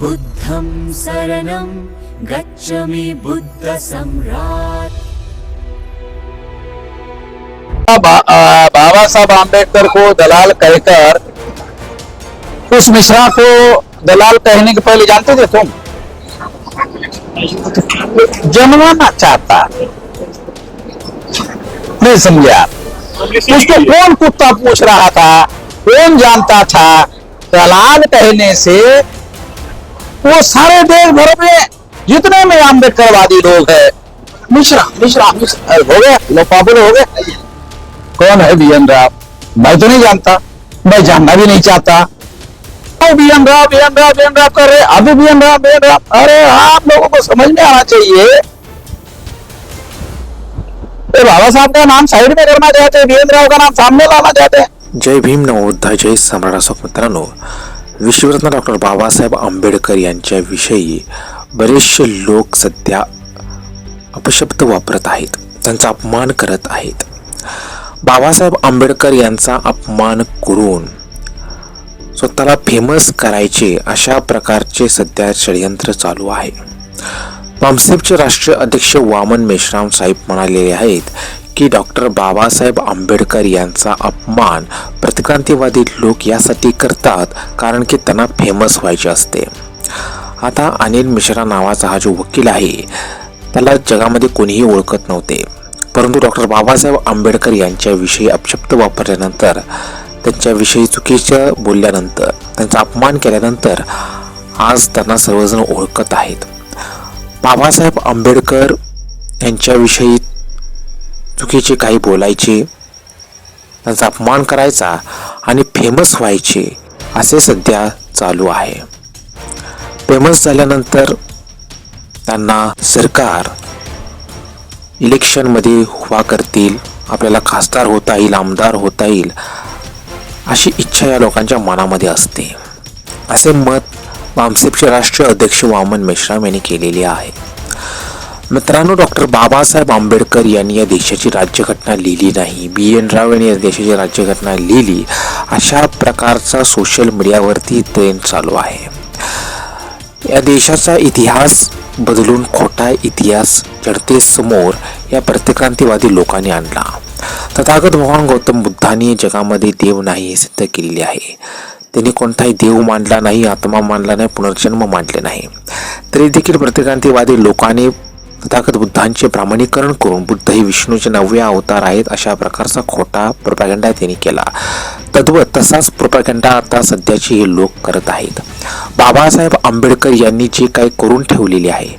बुद्धं शरणं गच्छामि बुद्धसम्राट् बा- आ, बाबा साहब आम्बेडकर को दलाल कहकर उस मिश्रा को दलाल कहने के पहले जानते थे तुम? जन्माना चाहता। नहीं समझा उसको कौन कुत्ता पूछ रहा था? कौन जानता था? दलाल कहने से वो सारे देश भर में जितने में अम्बेडकरवादी लोग हैं, मिश्रा मिश्रा हो गया लोग पॉपुलर हो गए। कौन है बीएन राव मैं तो नहीं जानता, मैं जानना भी नहीं चाहता। BN Rao BN Rao BN Rao कर रहे अभी बीएन राव बीएन राव अरे आप लोगों को समझ में आना चाहिए। ये बाबा साहब का नाम साइड में करना चाहते हैं बीएन राव का नाम सामने लाना चाहते हैं। जय भीम नवोद्धाय जय सम्राट असो मित्रांनो विश्वरत्न डॉक्टर बाबासाहेब आंबेडकर यांच्याविषयी बरेचसे लोक सध्या अपशब्द वापरत आहेत. त्यांचा अपमान करत आहेत. बाबासाहेब आंबेडकर यांचा अपमान करून स्वतःला फेमस करायचे अशा प्रकारचे सध्या षडयंत्र चालू आहे. पॉम्सेपचे राष्ट्रीय अध्यक्ष वामन मेश्राम साहेब म्हणालेले आहेत की डॉक्टर बाबासाहेब आंबेडकर यांचा अपमान प्रतिक्रांतीवादी लोक यासाठी करतात कारण की त्यांना फेमस व्हायचे असते. आता अनिल मिश्रा नावाचा हा जो वकील आहे त्याला जगामध्ये कोणीही ओळखत नव्हते. परंतु डॉक्टर बाबासाहेब आंबेडकर यांच्याविषयी अपशब्द वापरल्यानंतर त्यांच्याविषयी चुकीचं बोलल्यानंतर त्यांचा अपमान केल्यानंतर आज त्यांना सर्वजण ओळखत आहेत. बाबासाहेब आंबेडकर यांच्याविषयी चुकीचे काही बोलायचे त्यांचा अपमान करायचा आणि फेमस व्हायचे असे सध्या चालू आहे. फेमस झाल्यानंतर त्यांना सरकार इलेक्शनमध्ये हुवा करतील आपल्याला खासदार होता येईल आमदार होता येईल अशी इच्छा या लोकांच्या मनामध्ये असते. असे मत बामसेपचे राष्ट्रीय अध्यक्ष वामन मेश्राम यांनी केलेले आहे. मित्रांनो डॉक्टर बाबासाहेब आंबेडकर यांनी या देशाची राज्यघटना लिहिली नाही. बी. एन. राव यांनी या देशाची राज्यघटना लिहिली. अशा प्रकारचा सोशल मीडियावरती ट्रेंड चालू आहे. या देशाचा इतिहास बदलून खोटा इतिहास जनतेसमोर या प्रतिक्रांतीवादी लोकांनी आणला. तथागत भगवान गौतम बुद्धांनी जगामध्ये देव नाही हे सिद्ध केलेले आहे. त्यांनी कोणताही देव मानला नाही आत्मा मानला नाही पुनर्जन्म मानले नाही. तरी देखील प्रतिक्रांतीवादी लोकांनी तथागत बुद्धांचे प्रामाणिकरण करून बुद्ध हे विष्णूचे नववे अवतार आहेत अशा प्रकारचा खोटा प्रोपॅगंडा त्यांनी केला. तद्वत तसाच प्रोपॅगंडा आता सध्याचे हे लोक करत आहेत. बाबासाहेब आंबेडकर यांनी जे काही करून ठेवलेले आहे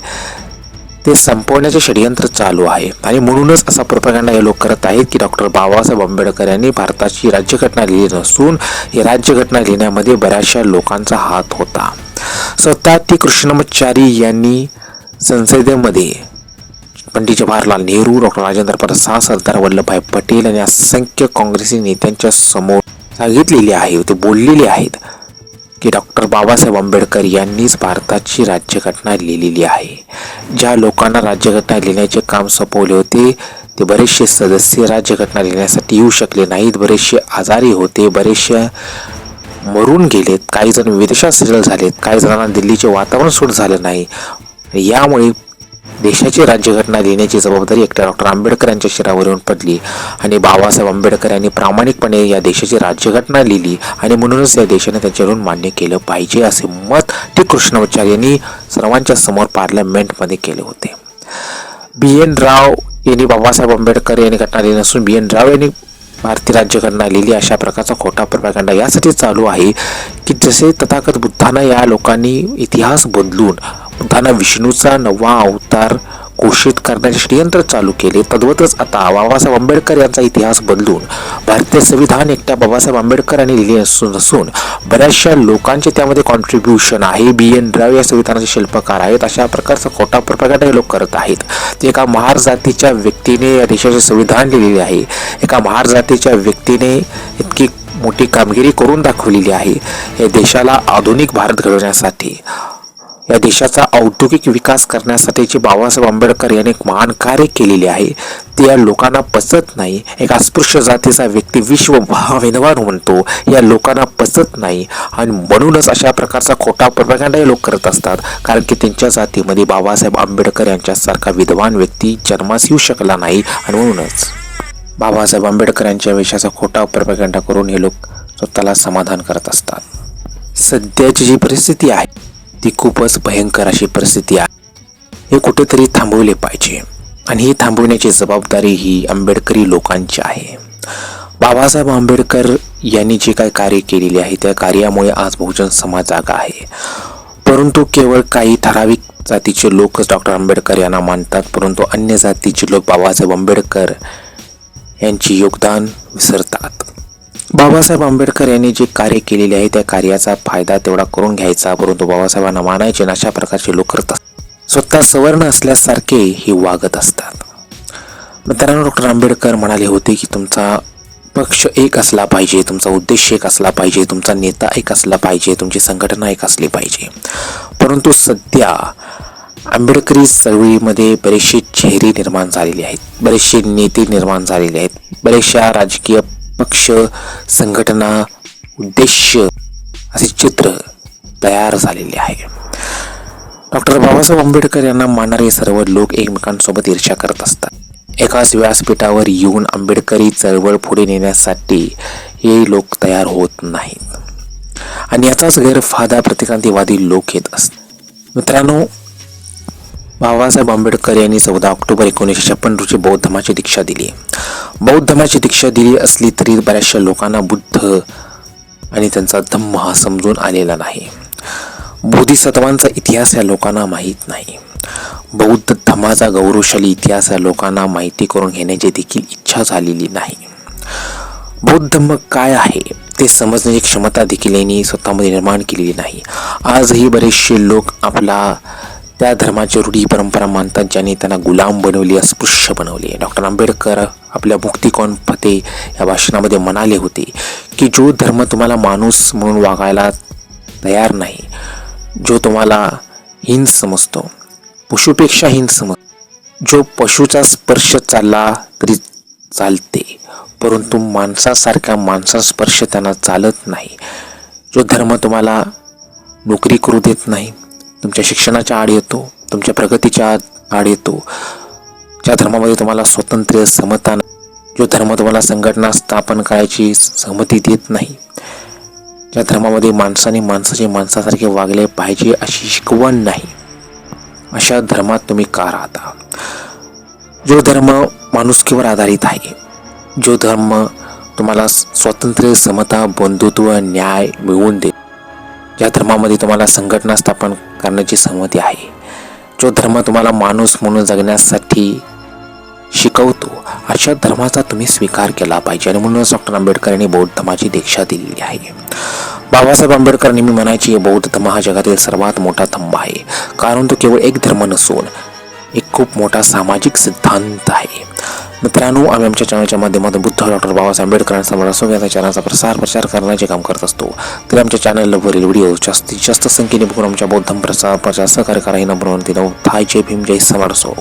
ते संपवण्याचे षडयंत्र चालू आहे. आणि म्हणूनच असा प्रोपॅगंडा हे लोक करत आहेत की डॉक्टर बाबासाहेब आंबेडकर यांनी भारताची राज्यघटना लिहिली नसून ही राज्यघटना लिहिण्यामध्ये बऱ्याचशा लोकांचा हात होता. स्वतः ती कृष्णमचारी यांनी संसदेमध्ये पंडित जवाहरलाल नेहरू डॉक्टर राजेंद्र प्रसाद सरदार वल्लभभाई पटेल आणि असंख्य काँग्रेसी नेत्यांच्या समोर सांगितलेले आहे ते बोललेले आहेत की डॉक्टर बाबासाहेब आंबेडकर यांनीच भारताची राज्यघटना लिहिलेली आहे. ज्या लोकांना राज्यघटना लिहिण्याचे काम सोपवले होते ते बरेचसे सदस्य राज्यघटना लिहिण्यासाठी येऊ शकले नाहीत बरेचसे आजारी होते बरेचसे मरून गेलेत काही जण विदेशात सेटल झालेत काही जणांना दिल्लीचे वातावरण सूट झालं नाही. यामुळे देशाची राज्यघटना लिहिण्याची जबाबदारी एकट्या डॉक्टर आंबेडकर यांच्या शिरावरून पडली आणि बाबासाहेब आंबेडकर यांनी प्रामाणिकपणे या देशाची राज्यघटना लिहिली आणि म्हणूनच या देशाने त्यांच्याकडून मान्य केलं पाहिजे असे मत टी. कृष्णाचार्य यांनी सर्वांच्या समोर पार्लमेंटमध्ये केले होते. बी. एन. राव यांनी बाबासाहेब आंबेडकर यांनी घटना लिहिली नसून बी. एन. राव यांनी भारतीय राज्यघटना आलेली अशा प्रकारचा खोटा प्रपागंडा यासाठी चालू आहे की जसे तथागत बुद्धांना या लोकांनी इतिहास बदलून बुद्धांना विष्णूचा नवा अवतार घोषित करण्याचे षडयंत्र चालू केले. तद्वतच आता बाबासाहेब आंबेडकर यांचा इतिहास बदलून भारतीय संविधान एकट्या बाबासाहेब आंबेडकरांनी लिहिले असून असून बऱ्याचशा लोकांचे त्यामध्ये कॉन्ट्रीब्युशन आहे. बी एन राव या संविधानाचे शिल्पकार आहेत. अशा प्रकारचा खोटा प्रकट हे लोक करत आहेत. ते एका महार जातीच्या व्यक्तीने या देशाचे संविधान लिहिलेले आहे. एका महार जातीच्या व्यक्तीने इतकी मोठी कामगिरी करून दाखवलेली आहे. या देशाला आधुनिक भारत घडवण्यासाठी. या देशाचा औद्योगिक विकास करण्यासाठी जे बाबासाहेब आंबेडकर यांनी एक महान कार्य केलेले आहे. ते या लोकांना पचत नाही. एक अस्पृश्य जातीचा व्यक्ती विश्व महाविद्वान म्हणतो. या लोकांना पचत नाही. आणि म्हणूनच अशा प्रकारचा खोटा प्रपगंडा हे लोक करत असतात. कारण की त्यांच्या जातीमध्ये बाबासाहेब आंबेडकर यांच्यासारखा विद्वान व्यक्ती जन्मास येऊ शकला नाही. आणि म्हणूनच बाबासाहेब आंबेडकर यांच्या विषयाचा खोटा प्रपगंडा करून हे लोक स्वतःला समाधान करत असतात. सध्याची जी परिस्थिती आहे ती खूपच भयंकर अशी परिस्थिती आहे. हे कुठेतरी थांबवले पाहिजे. आणि ही थांबवण्याची जबाबदारी ही आंबेडकरी लोकांची आहे. बाबासाहेब आंबेडकर यांनी जे काय कार्य केलेले आहे त्या कार्यामुळे आज बहुजन समाज जागा आहे. परंतु केवळ काही ठराविक जातीचे लोकच डॉक्टर आंबेडकर यांना मानतात परंतु अन्य जातीचे लोक बाबासाहेब आंबेडकर यांचे योगदान विसरतात. बाबासाहेब आंबेडकर यांनी जे कार्य केलेले आहे त्या कार्याचा फायदा तेवढा करून घ्यायचा. परंतु बाबासाहेबांना मानायचे अशा प्रकारचे लोक करतात. स्वतः सवर्ण असल्यासारखे हे वागत असतात. मित्रांनो डॉक्टर आंबेडकर म्हणाले होते की तुमचा पक्ष एक असला पाहिजे तुमचा उद्देश एक असला पाहिजे तुमचा नेता एक असला पाहिजे तुमची संघटना एक असली पाहिजे. परंतु सध्या आंबेडकरी चळवळीमध्ये बरेचसे चेहरे निर्माण झालेले आहेत. बरेचसे नेते निर्माण झालेले आहेत. बरेचशा राजकीय पक्ष संघटना उद्देश असे चित्र तयार झालेले आहे. डॉक्टर बाबासाहेब आंबेडकर यांना मानणारे सर्व लोक एकमेकांसोबत ईर्ष्या करत असतात. एकाच व्यासपीठावर येऊन आंबेडकरी चळवळ पुढे नेण्यासाठी हे लोक तयार होत नाहीत. आणि याचाच गैरफायदा प्रतिक्रांतीवादी लोक घेत असतात. मित्रांनो बाबासाहेब आंबेडकर यांनी चौदा ऑक्टोबर एकोणीसशे छप्पन रोजी बौद्ध धर्माची दीक्षा दिली. बौद्ध धर्माची दीक्षा दिली असली तरी बऱ्याचशा लोकांना बुद्ध आणि त्यांचा धम्म हा समजून आलेला नाही. बोधिसत्वांचा इतिहास या लोकांना माहीत नाही. बौद्ध धर्माचा गौरवशाली इतिहास या लोकांना माहिती करून घेण्याची देखील इच्छा झालेली नाही. बौद्ध धम्म काय आहे ते समजण्याची क्षमता देखील यांनी स्वतःमध्ये निर्माण केलेली नाही. आजही बरेचसे लोक आपला त्या धर्माची रूढी परंपरा मानतात ज्यांनी त्यांना गुलाम बनवली अस्पृश्य बनवले. डॉक्टर आंबेडकर आपल्या मुक्तिकोण फते या भाषणामध्ये म्हणाले होते की जो धर्म तुम्हाला माणूस म्हणून वागायला तयार नाही जो तुम्हाला हिंद समजतो पशुपेक्षा हिंद समज जो पशुचा स्पर्श चालला तरी चालते परंतु माणसासारख्या माणसा स्पर्श त्यांना चालत नाही. जो धर्म तुम्हाला नोकरी करू देत नाही तुमच्या शिक्षणाच्या आड येतो तुमच्या प्रगतीच्या आड- आड येतो. ज्या धर्मामध्ये तुम्हाला स्वातंत्र्य समता जो धर्म तुम्हाला संघटना स्थापन करायची सहमती देत नाही ज्या धर्मामध्ये माणसाने माणसाचे माणसासारखे वागले पाहिजे अशी शिकवण नाही अशा धर्मात तुम्ही का राहता? जो धर्म माणुसकीवर आधारित आहे जो धर्म तुम्हाला स्वातंत्र्य समता बंधुत्व न्याय मिळवून देत. या धर्मामध्ये तुम्हाला संघटना स्थापन करण्याची संमती आहे. जो धर्म तुम्हाला माणूस म्हणून जगण्यासाठी शिकवतो अशा धर्माचा तुम्ही स्वीकार केला पाहिजे. आणि म्हणूनच डॉक्टर आंबेडकर यांनी बौद्ध धर्माची दीक्षा दिलेली आहे. बाबासाहेब आंबेडकर नेहमी म्हणायची बौद्ध धर्म हा जगातील सर्वात मोठा धम्म आहे. कारण तो केवळ एक धर्म नसून एक खूप मोठा सामाजिक सिद्धांत आहे. मित्रांनो आम्ही आमच्या चॅनलच्या माध्यमातून बुद्ध डॉक्टर बाबासाहेब आंबेडकरांसमोर मला असो या चॅनलचा प्रसार प्रचार करण्याचे काम करत असतो. तरी आमच्या चॅनलवरील व्हिडिओ जास्तीत जास्त संख्येने बघून आमच्या बौद्ध प्रसार प्रचार सहकार्य करा. ही नंबरवरती नऊ थाय जय भीम जय समाड असो.